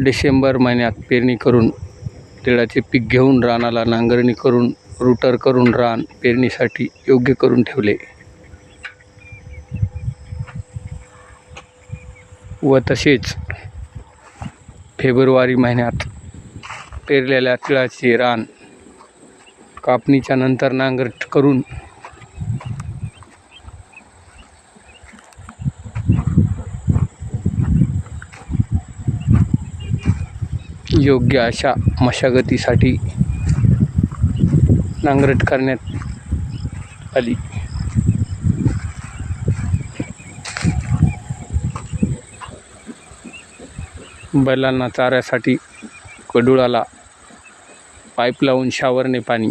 डिसेंबर महिन्यात पेरणी करून तिळाचे पीक घेऊन रानाला नांगरणी करून रुटर करून रान पेरणीसाठी योग्य करून ठेवले. व तसेच फेब्रुवारी महिन्यात पेरलेल्या तिळाचे रान कापणीच्या नंतर नांगर करून योग्य अशा मशागतीसाठी नांगरट करण्यात आली. बैलांना चाऱ्यासाठी कडुळाला पाईप लावून शावरने पाणी.